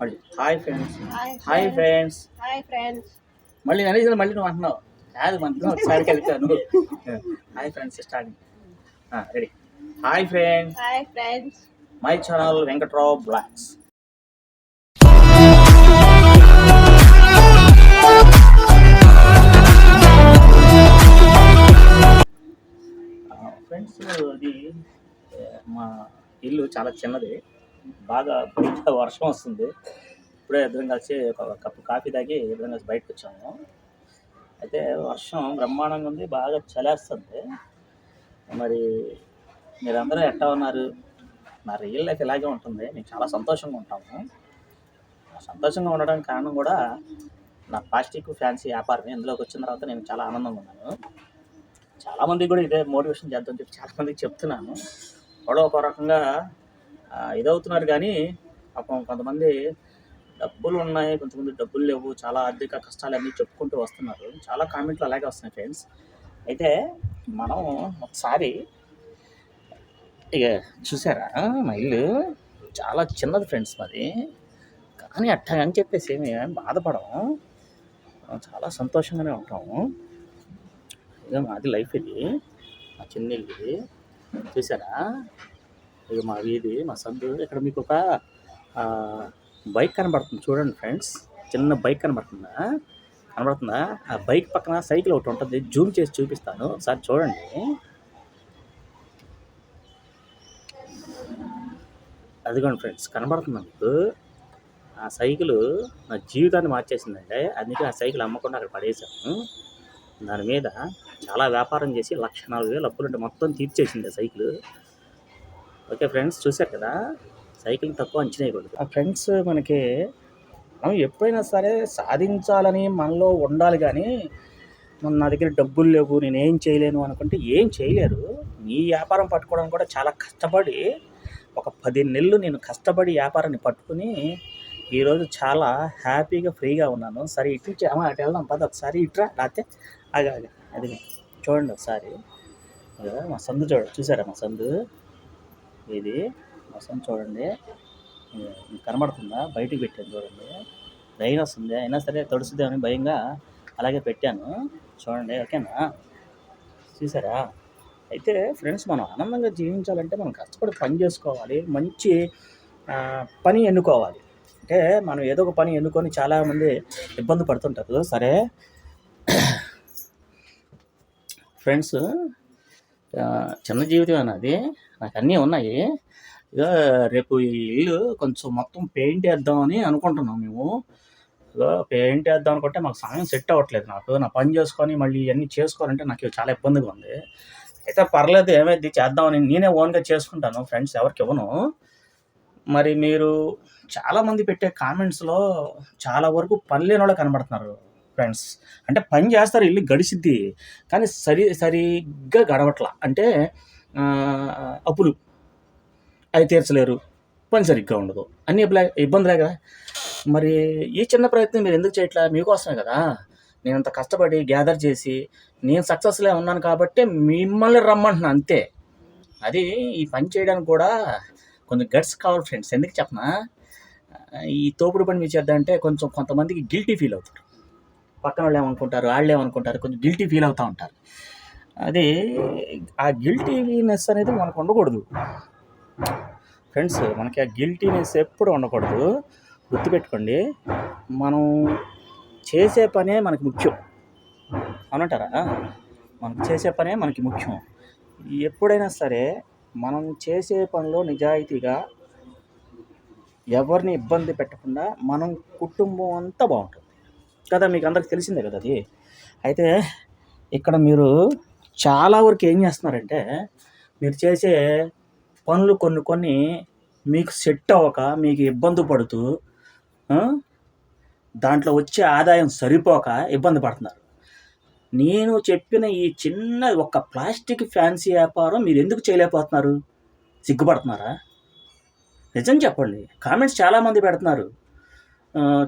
మళ్ళీ hi friends hi friends hi friends మళ్ళీ నరేష్ మళ్ళీ నువ్వు అంటున్నావు. కాదు మనతో ఒకసారి కలిపాను hi friends starting ready hi friends hi friends my channel Venkatrao blogs friends అది మా ఇల్లు చాలా చిన్నది. బాగా బయట వర్షం వస్తుంది. ఇప్పుడే ఇద్దరం కలిసి ఒక కప్పు కాఫీ తాగి ఇద్దరం కలిసి బయటకు వచ్చాము. అయితే వర్షం బ్రహ్మాండంగా ఉంది బాగా చలేస్తుంది. మరి మీరందరూ ఎట్టా ఉన్నారు? నా రియల్ లైఫ్ ఇలాగే ఉంటుంది నేను చాలా సంతోషంగా ఉంటాము. సంతోషంగా ఉండడానికి కారణం కూడా నా ప్లాస్టిక్ ఫ్యాన్సీ వ్యాపారం ఇందులోకి వచ్చిన తర్వాత నేను చాలా ఆనందంగా ఉన్నాను. చాలామందికి కూడా ఇదే మోటివేషన్ చేద్దామని చెప్పి చాలామందికి చెప్తున్నాను. వాళ్ళు ఒక రకంగా ఇదవుతున్నారు కానీ పాపం కొంతమంది డబ్బులు ఉన్నాయి కొంతమంది డబ్బులు లేవు చాలా ఆర్థిక కష్టాలు అన్నీ చెప్పుకుంటూ వస్తున్నారు. చాలా కామెంట్లు అలాగే వస్తున్నాయి ఫ్రెండ్స్. అయితే మనం ఒకసారి ఇక చూసారా? మా ఇల్లు చాలా చిన్నది ఫ్రెండ్స్ మాది. కానీ అట్టా అని చెప్పేసి మేము బాధపడము. చాలా సంతోషంగానే ఉంటాము. ఇక మాది లైఫ్ ఇది. మా చిన్న ఇల్లు చూసారా? ఇది మా వీధి మా సందు ఇక్కడ మీకు ఒక బైక్ కనబడుతుంది. చూడండి ఫ్రెండ్స్ చిన్న బైక్ కనబడుతుందా? కనబడుతుందా? ఆ బైక్ పక్కన సైకిల్ ఒకటి ఉంటుంది. జూమ్ చేసి చూపిస్తాను. సార్ చూడండి. అదిగోండి ఫ్రెండ్స్ కనబడుతుంది మీకు? ఆ సైకిల్ నా జీవితాన్ని మార్చేసిందండి అందుకే ఆ సైకిల్ అమ్మకుండా అక్కడ పడేసాను దాని మీద చాలా వ్యాపారం చేసి లక్ష నాలుగు వేలు అప్పులుంటే మొత్తం తీర్చేసింది ఆ సైకిల్. ఓకే ఫ్రెండ్స్ చూశారు కదా? సైకిల్ తక్కువ అంచనా వేయకూడదు ఆ ఫ్రెండ్స్ మనకి మనం ఎప్పుడైనా సరే సాధించాలని మనలో ఉండాలి కానీ మన నా దగ్గర డబ్బులు లేవు నేను ఏం చేయలేను అనుకుంటే ఏం చేయలేరు. నీ వ్యాపారం పట్టుకోవడం కూడా చాలా కష్టపడి ఒక పది నెలలు నేను కష్టపడి వ్యాపారాన్ని పట్టుకుని ఈరోజు చాలా హ్యాపీగా ఫ్రీగా ఉన్నాను. సరే ఇటు అమ్మ అటు వెళ్దాం పద ఒకసారి ఇట్రా రాతే ఆగా అది చూడండి ఒకసారి. మా సందు చూడ చూసారా మా సందు? ఇది. మా చూడండి. కనబడుతుందా? బయటికి పెట్టాను చూడండి. రైన్ వస్తుంది. అయినా సరే తడుస్తుందేమని భయంగా అలాగే పెట్టాను. చూడండి ఓకేనా? చూసారా? అయితే ఫ్రెండ్స్ మనం ఆనందంగా జీవించాలంటే మనం కష్టపడి పని చేసుకోవాలి. మంచి పని ఎన్నుకోవాలి. అంటే మనం ఏదో ఒక పని ఎన్నుకొని చాలామంది ఇబ్బంది పడుతుంటారు. సరే? ఫ్రెండ్స్ చిన్న జీవితం అన్నది నాకు అన్నీ ఉన్నాయి. ఇక రేపు ఈ ఇల్లు కొంచెం మొత్తం పెయింట్ వేద్దామని అనుకుంటున్నాం మేము. పెయింట్ వేద్దాం అనుకుంటే మాకు సమయం సెట్ అవ్వట్లేదు నాకు. నా పని చేసుకొని మళ్ళీ ఇవన్నీ చేసుకోవాలంటే నాకు చాలా ఇబ్బందిగా ఉంది. అయితే పర్లేదు ఏమైంది చేద్దామని నేనే ఓన్గా చేసుకుంటాను. ఫ్రెండ్స్ ఎవరికి ఇవ్వను. మరి మీరు చాలామంది పెట్టే కామెంట్స్లో చాలా వరకు పని లేని వాళ్ళు కనబడుతున్నారు. ఫ్రెండ్స్ అంటే పని చేస్తారు ఇల్లు గడిచిద్ది కానీ సరి సరిగ్గా గడవట్లా. అంటే అప్పులు అవి తీర్చలేరు పని సరిగ్గా ఉండదు. అన్ని ఇబ్బందులే కదా. మరి ఈ చిన్న ప్రయత్నం మీరు ఎందుకు చేయట్లా? మీకోసమే కదా. నేను అంత కష్టపడి గ్యాదర్ చేసి నేను సక్సెస్లే ఉన్నాను కాబట్టి మిమ్మల్ని రమ్మంటున్నా అంతే. అది ఈ పని చేయడానికి కూడా కొంచెం గట్స్ కావాలి ఫ్రెండ్స్ ఎందుకు చెప్పనా? ఈ తోపుడు పని మీరు చేద్దామంటే కొంచెం కొంతమందికి గిల్టీ ఫీల్ అవుతారు. పక్కన వాళ్ళు ఏమనుకుంటారు వాళ్ళు ఏమనుకుంటారు కొంచెం గిల్టీ ఫీల్ అవుతూ ఉంటారు. అది ఆ గిల్టీనెస్ అనేది మనకు ఉండకూడదు. ఫ్రెండ్స్ మనకి ఆ గిల్టీనెస్ ఎప్పుడు ఉండకూడదు. గుర్తుపెట్టుకోండి మనం చేసే పనే మనకి ముఖ్యం. అవునంటారా? మనం చేసే పనే మనకి ముఖ్యం. ఎప్పుడైనా సరే మనం చేసే పనిలో నిజాయితీగా ఎవరిని ఇబ్బంది పెట్టకుండా మనం కుటుంబం అంతా బాగుంటుంది. కదా మీకు అందరికి తెలిసిందే కదా అది. అయితే ఇక్కడ మీరు చాలా వరకు ఏం చేస్తున్నారంటే మీరు చేసే పనులు కొన్ని కొన్ని మీకు సెట్ అవ్వక మీకు ఇబ్బంది పడుతూ దాంట్లో వచ్చే ఆదాయం సరిపోక ఇబ్బంది పడుతున్నారు. నేను చెప్పిన ఈ చిన్న ఒక ప్లాస్టిక్ ఫ్యాన్సీ వ్యాపారం మీరు ఎందుకు చేయలేకపోతున్నారు? సిగ్గుపడుతున్నారా? నిజం చెప్పండి. కామెంట్స్ చాలామంది పెడుతున్నారు.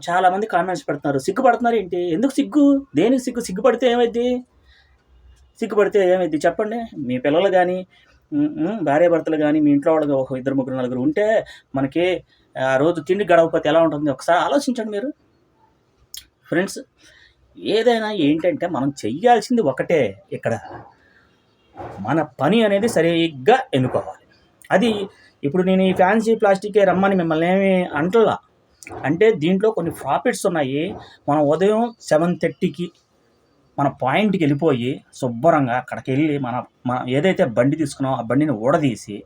చాలామంది కామెంట్స్ పెడుతున్నారు సిగ్గుపడుతున్నారు ఏంటి? ఎందుకు సిగ్గు? దేనికి సిగ్గు? సిగ్గుపడితే ఏమైద్ది? సిగ్గుపడితే ఏమైద్ది? చెప్పండి. మీ పిల్లలు కానీ భార్య భర్తలు కానీ మీ ఇంట్లో వాళ్ళు ఒక ఇద్దరు ముగ్గురు నలుగురు ఉంటే మనకి ఆ రోజు తిండి గడవకపోతే ఎలా ఉంటుంది? ఒకసారి ఆలోచించండి మీరు. ఫ్రెండ్స్ ఏదైనా ఏంటంటే మనం చెయ్యాల్సింది ఒకటే ఇక్కడ. మన పని అనేది సరిగ్గా ఎన్నుకోవాలి. అది ఇప్పుడు నేను ఈ ఫ్యాన్సీ ప్లాస్టికే రమ్మని మిమ్మల్ని ఏమి అంటలా. అంటే దీంట్లో కొన్ని ప్రాఫిట్స్ ఉన్నాయి. మనం ఉదయం సెవెన్ థర్టీకి మన పాయింట్కి వెళ్ళిపోయి శుభ్రంగా అక్కడికి వెళ్ళి మన మన ఏదైతే బండి తీసుకున్నామో ఆ బండిని ఊడదీసి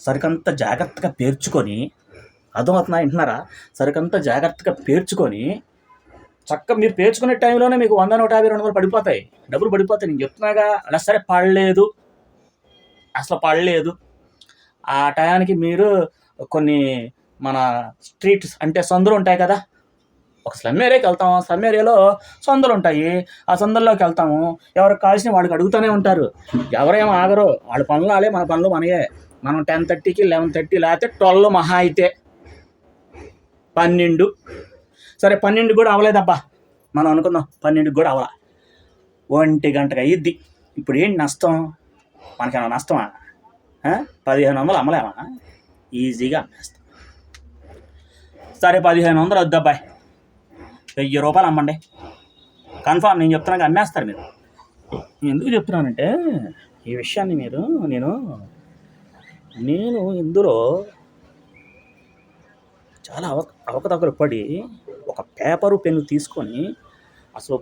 సరికంత జాగ్రత్తగా పేర్చుకొని అర్థమవుతున్నా వింటున్నారా? సరికంత జాగ్రత్తగా పేర్చుకొని చక్క మీరు పేర్చుకునే టైంలోనే మీకు వంద నూట యాభై రెండు వందలు పడిపోతాయి. డబ్బులు పడిపోతాయి. నేను చెప్తున్నాగా అలా సరే పడలేదు. అసలు పడలేదు. ఆ టయానికి మీరు కొన్ని మన స్ట్రీట్స్ అంటే సందులు ఉంటాయి కదా. ఒక స్లమ్ ఏరియాకి వెళ్తాము స్లమ్ ఏరియాలో సందులు ఉంటాయి. ఆ సందుల్లోకి వెళ్తాము. ఎవరికి కావాల్సిన వాడికి అడుగుతూనే ఉంటారు. ఎవరేమో ఆగరు. వాళ్ళ పనులు వాళ్ళే మన పనులు మనయే. మనం టెన్ థర్టీకి లెవెన్ థర్టీ లేకపోతే ట్వెల్వ్ మహా అయితే. పన్నెండు. సరే పన్నెండు కూడా అవ్వలేదబ్బా. మనం అనుకుందాం పన్నెండుకి కూడా అవ్వాల? ఒంటి గంటకు అయ్యిద్ది ఇప్పుడు ఏంటి నష్టం? మనకేమైనా నష్టమా? పదిహేను వందలు అమ్మలేమా? ఈజీగా అమ్మేస్తాం సరే పదిహేను వందలు వద్దు అబ్బాయి. వెయ్యి రూపాయలు అమ్మండి. కన్ఫామ్ నేను చెప్తున్నాక అమ్మేస్తారు మీరు. ఎందుకు చెప్తున్నానంటే ఈ విషయాన్ని మీరు నేను నేను ఇందులో చాలా అవ అవకతవకలు పడి ఒక పేపరు పెన్ను తీసుకొని అసలు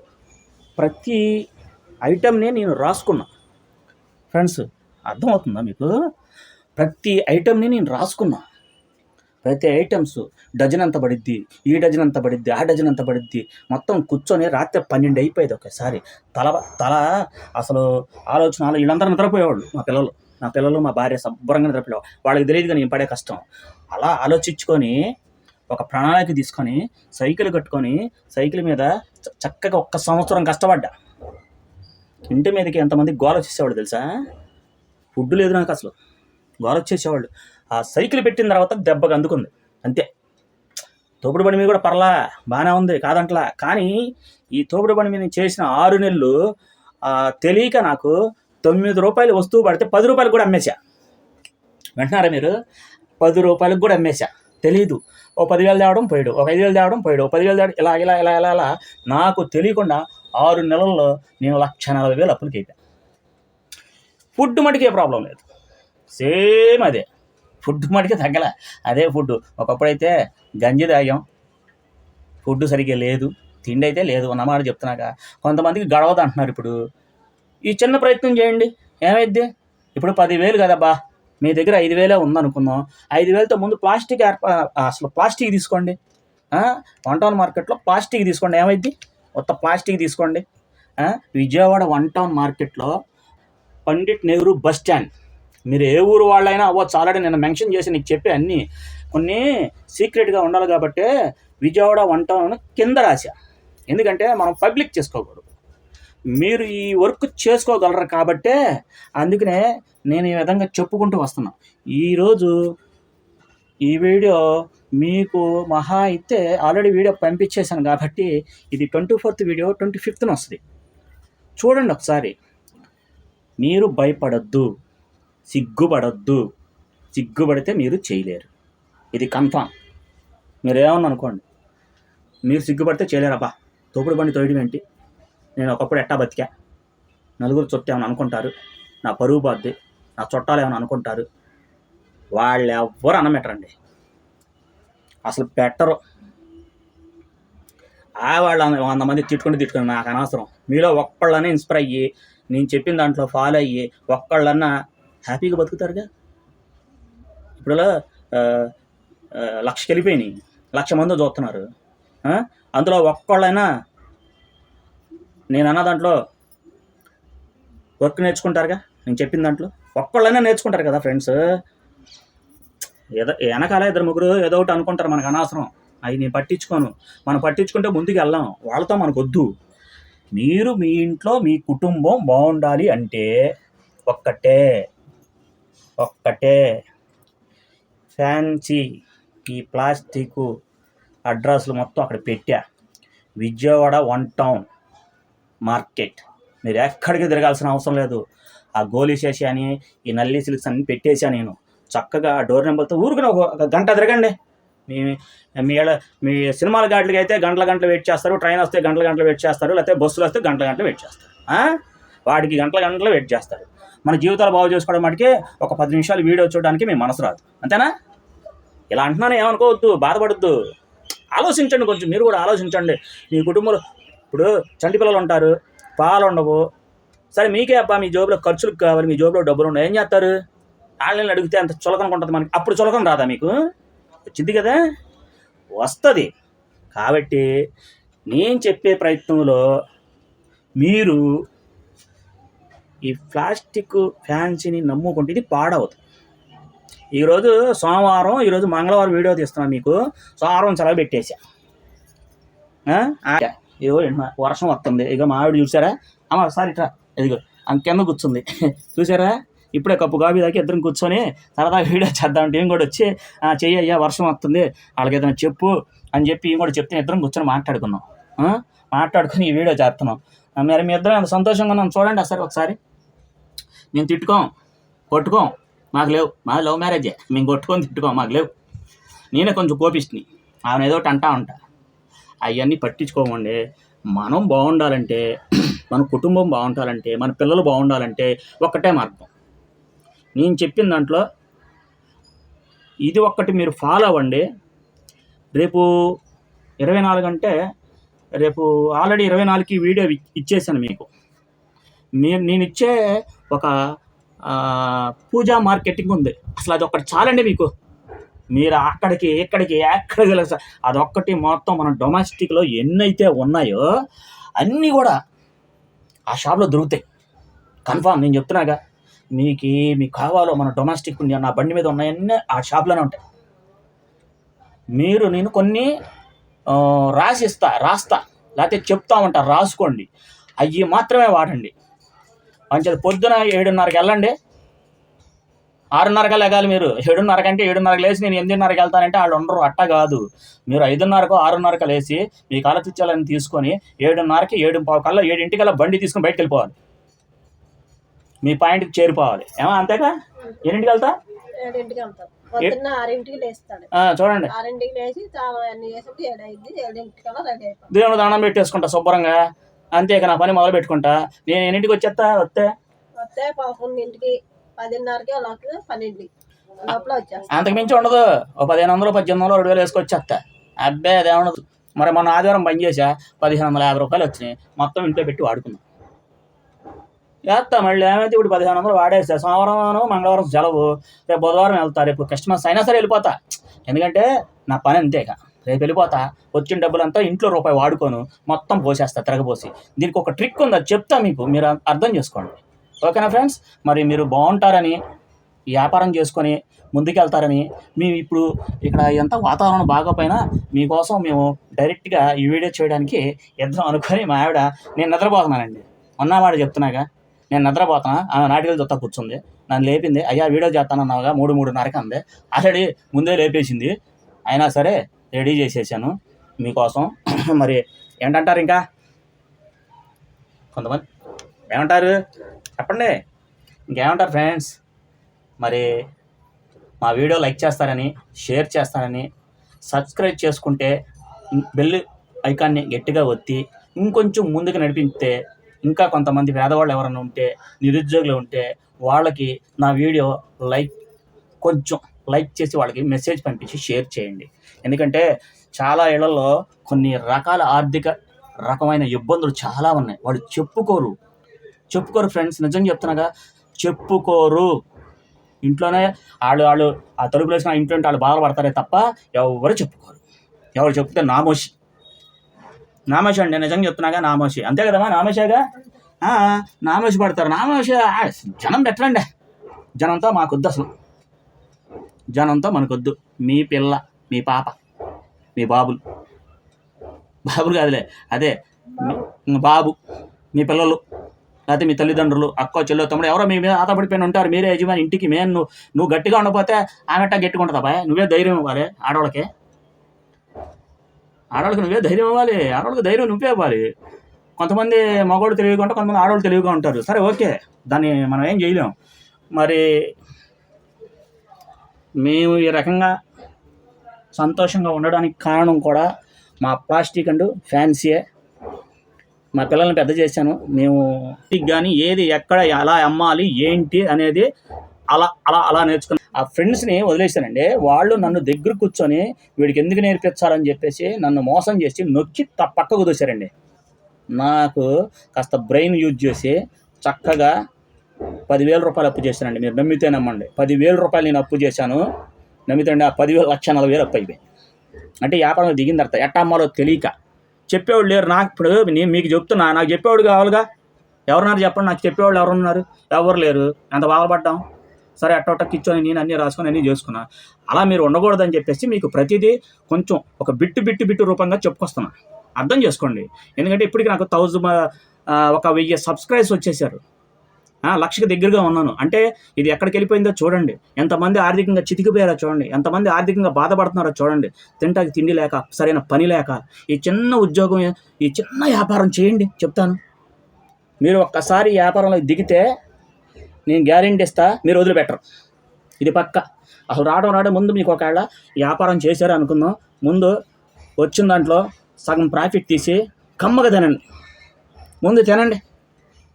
ప్రతి ఐటెంనే నేను రాసుకున్నా. ఫ్రెండ్స్ అర్థమవుతుందా మీకు? ప్రతి ఐటెంని నేను రాసుకున్నా. ప్రతి ఐటమ్స్ డజన్ అంత పడిద్ది ఈ డజన్ అంత పడిద్ది ఆ డజన్ అంత పడిద్ది మొత్తం కూర్చొని రాత్రి పన్నెండు అయిపోయేది ఒకసారి. తల తల అసలు ఆలోచన వీళ్ళందరూ నిద్రపోయేవాళ్ళు మా పిల్లలు. నా పిల్లలు మా భార్య శుభ్రంగా నిద్రపోయేవాళ్ళు. వాళ్ళకి తెలియదు కానీ పడే కష్టం. అలా ఆలోచించుకొని ఒక ప్రణాళిక తీసుకొని సైకిల్ కట్టుకొని సైకిల్ మీద చ- చక్కగా ఒక్క సంవత్సరం కష్టపడ్డా. ఇంటి మీదకి ఎంతమంది గోల చేసేవాడు తెలుసా? ఫుడ్ లేదు నాకు అసలు. గోల వచ్చేసేవాళ్ళు ఆ సైకిల్ పెట్టిన తర్వాత దెబ్బకు అందుకుంది. అంతే. తోపుడు బండి మీద కూడా పర్లా బాగానే ఉంది కాదంట్లా. కానీ ఈ తోపుడు బండి మీద చేసిన ఆరు నెలలు తెలియక నాకు తొమ్మిది రూపాయలు వస్తువు పడితే పది రూపాయలు కూడా అమ్మేశా. వింటున్నారా మీరు? పది రూపాయలకు కూడా అమ్మేశా. తెలీదు. ఓ పదివేలు తేవడం పోయాడు ఒక ఐదు వేలు తేవడం పోయాడు ఓ పదివేలు తేవడం ఇలా ఇలా ఇలా ఇలా ఇలా నాకు తెలియకుండా ఆరు నెలల్లో నేను లక్ష నలభై వేలు అప్పులకి అయిపోయాను ఫుడ్ మటుకే ప్రాబ్లం లేదు. సేమ్ అదే. ఫుడ్ మటుకు తగ్గల. అదే ఫుడ్ ఒకప్పుడైతే గంజి తాగాం. ఫుడ్ సరిగ్గా లేదు. తిండి అయితే లేదు అన్నమాట చెప్తున్నాక కొంతమందికి గడవదు అంటున్నారు ఇప్పుడు. ఈ చిన్న ప్రయత్నం చేయండి. ఏమైద్ది? ఇప్పుడు పదివేలు కదబ్బా. మీ దగ్గర ఐదు వేలే ఉందనుకుందాం ఐదు వేలతో ముందు ప్లాస్టిక్ ఏర్పా అసలు ప్లాస్టిక్ తీసుకోండి. వన్ టౌన్ మార్కెట్లో ప్లాస్టిక్ తీసుకోండి. ఏమైద్ది? మొత్తం ప్లాస్టిక్ తీసుకోండి. విజయవాడ వన్ టౌన్ మార్కెట్లో పండిట్ నెహ్రూ బస్ స్టాండ్. మీరు ఏ ఊరు వాళ్ళైనా అవ్వచ్చు ఆల్రెడీ నేను మెన్షన్ చేసి నీకు చెప్పే అన్నీ. కొన్ని సీక్రెట్గా ఉండాలి కాబట్టి విజయవాడ వన్ టౌన్ కింద రాశా. ఎందుకంటే మనం పబ్లిక్ చేసుకోకూడదు. మీరు ఈ వర్క్ చేసుకోగలరు కాబట్టే అందుకనే నేను ఈ విధంగా చెప్పుకుంటూ వస్తున్నా. ఈరోజు ఈ వీడియో మీకు మహా అయితే ఆల్రెడీ వీడియో పంపించేశాను కాబట్టి ఇది ట్వంటీ ఫోర్త్ వీడియో ట్వంటీ ఫిఫ్త్న వస్తుంది. చూడండి ఒకసారి. మీరు భయపడద్దు. సిగ్గుపడద్దు. సిగ్గుపడితే మీరు చేయలేరు. ఇది కన్ఫామ్. మీరు ఏమన్నా అనుకోండి మీరు సిగ్గుపడితే చేయలేరు అబ్బా తోపుడు బండి తోయడం ఏంటి? నేను ఒకప్పుడు ఎట్టా బతికా? నలుగురు చుట్టూ ఏమైనా అనుకుంటారు? నా పరువు బాద్ది నా చుట్టాలు ఏమైనా అనుకుంటారు? వాళ్ళు ఎవ్వరు అనమెట్టరండి. అసలు పెట్టరు. ఆ వాళ్ళు వంద మంది తిట్టుకుంటూ తిట్టుకుని నాకు అనవసరం. మీలో ఒక్కళ్ళనే ఇన్స్పైర్ అయ్యి నేను చెప్పిన దాంట్లో ఫాలో అయ్యి ఒక్కళ్ళన్నా హ్యాపీగా బతుకుతారుగా? ఇప్పుడు ఆ, లక్షకి వెళ్ళిపోయినాయి. లక్ష మంది చూస్తున్నారు. అందులో ఒక్కళ్ళైనా నేను అన్న దాంట్లో వర్క్ నేర్చుకుంటారుగా? నేను చెప్పిన దాంట్లో. ఒక్కళ్ళైనా నేర్చుకుంటారు కదా ఫ్రెండ్స్. ఏదో వెనకాల ఇద్దరు ముగ్గురు ఏదో ఒకటి అనుకుంటారు మనకు అనవసరం. అవి నేను పట్టించుకోను. మనం పట్టించుకుంటే ముందుకు వెళ్ళాం. వాళ్ళతో మనకు వద్దు మీరు మీ ఇంట్లో మీ కుటుంబం బాగుండాలి అంటే ఒక్కటే. ఒక్కటే. ఫ్యాన్సీ ఈ ప్లాస్టిక్ అడ్రస్లు మొత్తం అక్కడ పెట్టా. Vijayawada one town market. మీరు ఎక్కడికి తిరగాల్సిన అవసరం లేదు. ఆ గోలీ చేసి అని ఈ నల్లి సిల్క్స్ అన్ని పెట్టేసా నేను. చక్కగా ఆ డోర్ నెంబర్తో ఊరుకుని ఒక గంట తిరగండి. మీ మీ మీ సినిమాల గాడ్లకి అయితే గంటల గంటలు వెయిట్ చేస్తారు ట్రైన్ వస్తే గంటల గంటలు వెయిట్ చేస్తారు లేకపోతే బస్సులు వస్తే గంటల గంటలు వెయిట్ చేస్తారు. వాటికి వాడికి గంటల గంటలు వెయిట్ చేస్తారు. మన జీవితాలు బాగు చేసుకోవడం మటుకే ఒక పది నిమిషాలు వీడియో చూడడానికి మీ మనసు రాదు. అంతేనా? ఇలా అంటున్నాను ఏమనుకోవద్దు బాధపడద్దు. ఆలోచించండి కొంచెం మీరు కూడా ఆలోచించండి. మీ కుటుంబంలో ఇప్పుడు చంటి పిల్లలు ఉంటారు పాలు ఉండవు. సరే మీకే అబ్బా మీ జోబులో ఖర్చులకు కావాలి మీ జోబులో డబ్బులు ఉండవు. ఏం చేస్తారు? ఆన్లైన్లో అడిగితే అంత చులకన ఉంటుంది మనకి. అప్పుడు చులకన రాదా మీకు? వచ్చింది కదా? వస్తుంది. కాబట్టి నేను చెప్పే ప్రయత్నంలో మీరు ఈ ప్లాస్టిక్ ఫ్యాన్సీని నమ్ముకుంటే ఇది పాడవుతుంది. ఈరోజు సోమవారం ఈరోజు మంగళవారం వీడియో తీస్తున్నాను మీకు. సోమవారం సెలవు పెట్టేసా ఇదిగో వర్షం వస్తుంది. ఇక మా చూసారా అమ్మ ఒకసారి ఇట్రా. ఇదిగో అంకెంద కింద కూర్చుంది. చూసారా ఇప్పుడే కప్పు కాఫీ దాకా ఇద్దరం కూర్చొని సరదాగా వీడియో చేద్దామంటే ఏం కూడా వచ్చి చెయ్యి అయ్యా వర్షం వస్తుంది. వాళ్ళకి ఏదైనా చెప్పు అని చెప్పి ఏం కూడా చెప్తే ఇద్దరం కూర్చొని మాట్లాడుకున్నాం. మాట్లాడుకుని ఈ వీడియో చేస్తున్నాం. మరి మీ ఇద్దరం ఎంత సంతోషంగా ఉన్నాం చూడండి ఒకసారి ఒకసారి. మేము తిట్టుకోం కొట్టుకోం మాకు లేవు. మాది లవ్ మ్యారేజే. మేము కొట్టుకొని తిట్టుకోం మాకు లేవు. నేనే కొంచెం కోపిస్తుని ఆమె ఏదో ఒకటి అంటా ఉంటా. అవన్నీ పట్టించుకోమండి. మనం బాగుండాలంటే మన కుటుంబం బాగుండాలంటే మన పిల్లలు బాగుండాలంటే ఒక్కటే మార్గం. నేను చెప్పిన దాంట్లో ఇది ఒక్కటి మీరు ఫాలో అవ్వండి. రేపు ఇరవై నాలుగు అంటే రేపు ఆల్రెడీ ఇరవై నాలుగుకి వీడియో ఇచ్చేసాను మీకు. నేను నేను ఇచ్చే ఒక పూజా మార్కెటింగ్ ఉంది. అసలు అది ఒకటి చాలండి మీకు. మీరు అక్కడికి ఇక్కడికి ఎక్కడికి వెళ్ళాలి సార్ అదొక్కటి మొత్తం మన డొమెస్టిక్లో ఎన్నైతే ఉన్నాయో అన్నీ కూడా ఆ షాప్లో దొరుకుతాయి. కన్ఫామ్ నేను చెప్తున్నాగా. మీకు మీకు కావాలో మన డొమెస్టిక్ ఉంది నా బండి మీద ఉన్నాయన్నీ ఆ షాప్లోనే ఉంటాయి. మీరు నేను కొన్ని రాసిస్తా రాస్తా. లేకపోతే చెప్తా ఉంటా రాసుకోండి. అవి మాత్రమే వాడండి. మంచిది పొద్దున ఏడున్నరకి వెళ్ళండి. ఆరున్నరకి లెగాలి మీరు. ఏడున్నరకి అంటే ఏడున్నరకి లేచి నేను ఎనిమిదిన్నరకి వెళ్తానంటే వాళ్ళు ఉండరు. అట్ట కాదు. మీరు ఐదున్నరకు ఆరున్నరకు లేచి మీ కాలచిత్యాలను తీసుకొని ఏడున్నరకి ఏడు పావు కల్లా ఏడింటికల్లా బండి తీసుకొని బయటకు వెళ్ళిపోవాలి. మీ పాయింట్కి చేరిపోవాలి. ఏమో అంతేగా? ఎన్నింటికి వెళ్తా? చూడండి. దేవుడు దానం పెట్టేసుకుంటా శుభ్రంగా. అంతే ఇక నా పని మొదలు పెట్టుకుంటా. నేను ఎన్నింటికి వచ్చేస్తా వస్తే వస్తే పదకొండింటికి పదిన్నరకి అలాగే వచ్చేస్తాం. అంతకు మించి ఉండదు. ఒక పదిహేను వందలు పద్దెనిమిది వందలు రెండు వేలు వేసుకొచ్చేస్తా అబ్బే అదే ఉండదు. మరి మొన్న ఆదివారం పని చేసా పదిహేను వందల యాభై రూపాయలు వచ్చినాయి. మొత్తం ఇంట్లో పెట్టి వాడుకున్నాం. వేస్తా మళ్ళీ? ఏమైతే ఇప్పుడు పదిహేను వందలు వాడేస్తా? సోమవారం మంగళవారం సెలవు. రేపు బుధవారం వెళ్తా. రేపు కస్టమర్స్ అయినా సరే వెళ్ళిపోతా. ఎందుకంటే నా పని అంతే ఇక. రేపు వెళ్ళిపోతా వచ్చిన డబ్బులంతా ఇంట్లో రూపాయి వాడుకోను మొత్తం పోసేస్తా తిరగపోసి దీనికి ఒక ట్రిక్ ఉంది అది చెప్తా మీకు మీరు అర్థం చేసుకోండి. ఓకేనా ఫ్రెండ్స్? మరి మీరు బాగుంటారని వ్యాపారం చేసుకొని ముందుకెళ్తారని మేము ఇప్పుడు ఇక్కడ ఎంత వాతావరణం బాగోపోయినా మీకోసం మేము డైరెక్ట్గా ఈ వీడియో చేయడానికి ఇద్దరం అనుకొని మా ఆవిడ నేను నిద్రపోతున్నానండి. ఉన్నవాడు చెప్తున్నాగా నేను నిద్రపోతున్నా ఆమె నాటికలు చూస్తా కూర్చుంది నన్ను లేపింది అయ్యా వీడియో చేస్తానన్నావుగా మూడు మూడున్నరకి అంది ఆల్రెడీ ముందే లేపేసింది అయినా సరే రెడీ చేసేసాను మీకోసం. మరి ఏంటంటారు ఇంకా? కొంతమంది ఏమంటారు? చెప్పండి. ఇంకేమంటారు ఫ్రెండ్స్? మరి మా వీడియో లైక్ చేస్తారని షేర్ చేస్తారని సబ్స్క్రైబ్ చేసుకుంటే బెల్ ఐకాన్ని గట్టిగా ఒత్తి ఇంకొంచెం ముందుకు నడిపిస్తే ఇంకా కొంతమంది పేదవాళ్ళు ఎవరైనా ఉంటే నిరుద్యోగులు ఉంటే వాళ్ళకి నా వీడియో లైక్ కొంచెం లైక్ చేసి వాళ్ళకి మెసేజ్ పంపించి షేర్ చేయండి. ఎందుకంటే చాలా ఇళ్ళలో కొన్ని రకాల ఆర్థిక రకమైన ఇబ్బందులు చాలా ఉన్నాయి. వాళ్ళు చెప్పుకోరు. చెప్పుకోరు ఫ్రెండ్స్ నిజం చెప్తున్నాగా? చెప్పుకోరు. ఇంట్లోనే వాళ్ళు వాళ్ళు ఆ తలుపులు వేసిన ఇంట్లో వాళ్ళు బాధపడతారే తప్ప ఎవరు చెప్పుకోరు. ఎవరు చెప్తే నామోషి. నామోషి అండి నిజంగా చెప్తున్నాగా? నామోషి. అంతే కదమ్మా? నామోషేగా? నామోషి పడతారు. నామోషి జనం పెట్టరండి. జనంతో మాకొద్దు అసలు. జనంతో మనకొద్దు. మీ పిల్ల. మీ పాప మీ బాబులు. బాబులు కాదులే అదే బాబు మీ పిల్లలు లేకపోతే మీ తల్లిదండ్రులు అక్క చెల్లు తమ్ముడు ఎవరో మీ మీద ఆతపడిపోయిన ఉంటారు. మీరే యజమాని ఇంటికి మేము నువ్వు నువ్వు గట్టిగా ఉండకపోతే ఆమెట గట్టిగా ఉంటుందా బాయ్ నువ్వే ధైర్యం ఇవ్వాలి ఆడవాళ్ళకి. ఆడవాళ్ళకి నువ్వే ధైర్యం ఇవ్వాలి. ఆడవాళ్ళకి ధైర్యం నువ్వే ఇవ్వాలి. కొంతమంది మగవాడు తెలివిగా ఉంటారు కొంతమంది ఆడవాళ్ళు తెలివిగా ఉంటారు. సరే ఓకే. దాన్ని మనం ఏం చేయలేం. మరి మేము ఈ రకంగా సంతోషంగా ఉండడానికి కారణం కూడా మా ప్లాస్టిక్ అండ్ ఫ్యాన్సీయే. మా పిల్లల్ని పెద్ద చేశాను. మేము కానీ ఏది ఎక్కడ ఎలా అమ్మాలి ఏంటి అనేది అలా అలా అలా నేర్చుకుని ఆ ఫ్రెండ్స్ని వదిలేశానండి. వాళ్ళు నన్ను దగ్గర కూర్చొని వీడికి ఎందుకు నేర్పించాలని చెప్పేసి నన్ను మోసం చేసి నొక్కి త- పక్కకు దోశారండి నాకు కాస్త బ్రెయిన్ యూజ్ చేసి చక్కగా పదివేల రూపాయలు అప్పు చేశానండి. మీరు నమ్మితే నమ్మండి పదివేల రూపాయలు నేను అప్పు చేశాను. నమ్మితండి ఆ పదివేలు లక్ష నలభై వేలు అప్పు అయిపోయింది. అంటే వ్యాపారం దిగిన తర్వాత ఎట్టా అమ్మాలో తెలియక చెప్పేవాళ్ళు లేరు. నాకు ఇప్పుడు నేను మీకు చెప్తున్నా నాకు చెప్పేవాడు కావాలిగా? ఎవరున్నారు చెప్పండి? నాకు చెప్పేవాళ్ళు ఎవరున్నారు? ఎవరు లేరు? ఎంత బాధపడ్డాం? సరే అట్ట కూర్చొని నేను అన్నీ రాసుకొని అన్నీ చేసుకున్నా. అలా మీరు ఉండకూడదని చెప్పేసి మీకు ప్రతిదీ కొంచెం ఒక బిట్టు బిట్టు బిట్టు రూపంగా చెప్పుకొస్తున్నాను అర్థం చేసుకోండి. ఎందుకంటే ఇప్పటికి నాకు థౌజండ్ ఒక వెయ్యి సబ్స్క్రైబ్స్ వచ్చేసారు. లక్షకి దగ్గరగా ఉన్నాను. అంటే ఇది ఎక్కడికి వెళ్ళిపోయిందో చూడండి. ఎంతమంది ఆర్థికంగా చితికిపోయారో చూడండి. ఎంతమంది ఆర్థికంగా బాధపడుతున్నారో చూడండి. తింటాకి తిండి లేక సరైన పని లేక ఈ చిన్న ఉద్యోగం ఈ చిన్న వ్యాపారం చేయండి చెప్తాను. మీరు ఒక్కసారి వ్యాపారంలో దిగితే నేను గ్యారెంటీ ఇస్తా మీరు వదిలిపెట్టరు. ఇది పక్క. అసలు రావడం రావడం ముందు మీకు ఒకవేళ వ్యాపారం చేశారు అనుకుందాం. ముందు వచ్చిన దాంట్లో సగం ప్రాఫిట్ తీసి కమ్మగా తినండి. ముందు తినండి.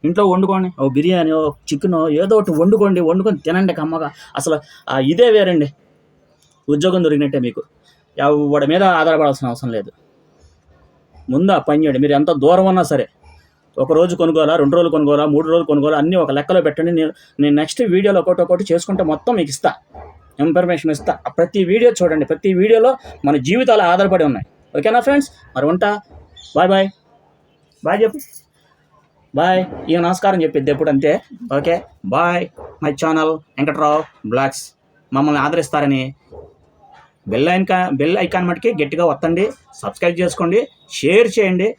ఇంట్లో వండుకోండి. ఓ బిర్యానీ ఓ చికెన్ ఏదో ఒకటి వండుకోండి వండుకొని తినండి కమ్మగా. అసలు ఇదే వేరండి. ఉద్యోగం దొరికినట్టే మీకు. వాడి మీద ఆధారపడాల్సిన అవసరం లేదు. ముందు ఆ పని చేయండి. మీరు ఎంత దూరం ఉన్నా సరే ఒక రోజు కొనుగోలా రెండు రోజులు కొనుగోలా మూడు రోజులు కొనుగోలా అన్నీ ఒక లెక్కలో పెట్టండి. నేను నేను నెక్స్ట్ వీడియోలో ఒకటి ఒకటి చేసుకుంటే మొత్తం మీకు ఇస్తా. ఇన్ఫర్మేషన్ ఇస్తా. ప్రతి వీడియో చూడండి. ప్రతి వీడియోలో మన జీవితాలు ఆధారపడి ఉన్నాయి. ఓకేనా ఫ్రెండ్స్ మరి ఉంటా. బాయ్ బాయ్ బాయ్ చెప్పు. బాయ్. ఈ నమస్కారం చెప్పిద్ది ఎప్పుడు అంతే okay. Bye. My channel Venkatrao blogs మమ్మల్ని ఆదరిస్తారని. బెల్ ఐకాన్ బెల్ ఐకాన్ మటుకి గట్టిగా వత్తండి. సబ్స్క్రైబ్ చేసుకోండి. షేర్ చేయండి.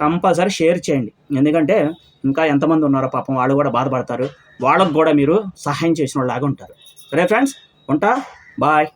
కంపల్సరీ షేర్ చేయండి. ఎందుకంటే ఇంకా ఎంతమంది ఉన్నారో పాపం వాళ్ళు కూడా బాధపడతారు. వాళ్ళకు కూడా మీరు సహాయం చేసిన వాళ్ళలాగా ఉంటారు. సరే ఫ్రెండ్స్ ఉంటా? బాయ్.